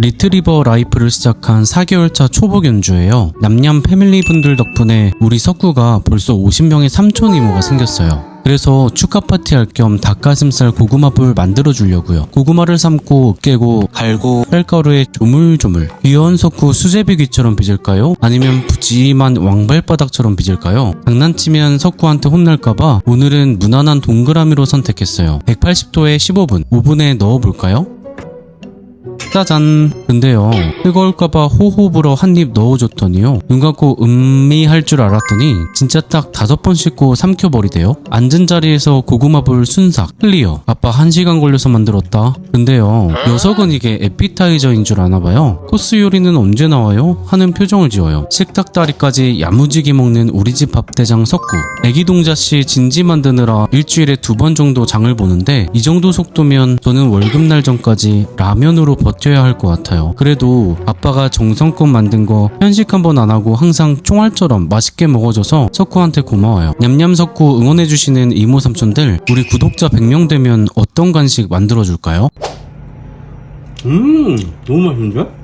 리트리버 라이프를 시작한 4개월차 초보 견주예요. 남냠 패밀리 분들 덕분에 우리 석구가 벌써 50명의 삼촌 이모가 생겼어요. 그래서 축하 파티 할 겸 닭가슴살 고구마볼 만들어 주려고요. 고구마를 삶고 깨고 갈고 쌀가루에 조물조물 귀여운 석구 수제비 귀처럼 빚을까요? 아니면 푸짐한 왕발바닥처럼 빚을까요? 장난치면 석구한테 혼날까봐 오늘은 무난한 동그라미로 선택했어요. 180도에 15분, 오븐에 넣어볼까요? 짜잔. 근데요, 뜨거울까봐 호호 불어 한 입 넣어줬더니요, 눈 감고 음미할 줄 알았더니, 진짜 딱 다섯 번 씻고 삼켜버리대요. 앉은 자리에서 고구마볼 순삭, 클리어. 아빠 한 시간 걸려서 만들었다. 근데요, 녀석은 이게 에피타이저인 줄 아나봐요. 코스 요리는 언제 나와요? 하는 표정을 지어요. 식탁 다리까지 야무지게 먹는 우리 집 밥대장 석구. 애기 동자씨 진지 만드느라 일주일에 두 번 정도 장을 보는데, 이 정도 속도면 저는 월급날 전까지 라면으로 버텨 야 할 것 같아요. 그래도 아빠가 정성껏 만든 거 편식 한번 안 하고 항상 총알처럼 맛있게 먹어줘서 석구한테 고마워요. 냠냠 석구 응원해주시는 이모 삼촌들 우리 구독자 100명 되면 어떤 간식 만들어줄까요? 음, 너무 맛있는데?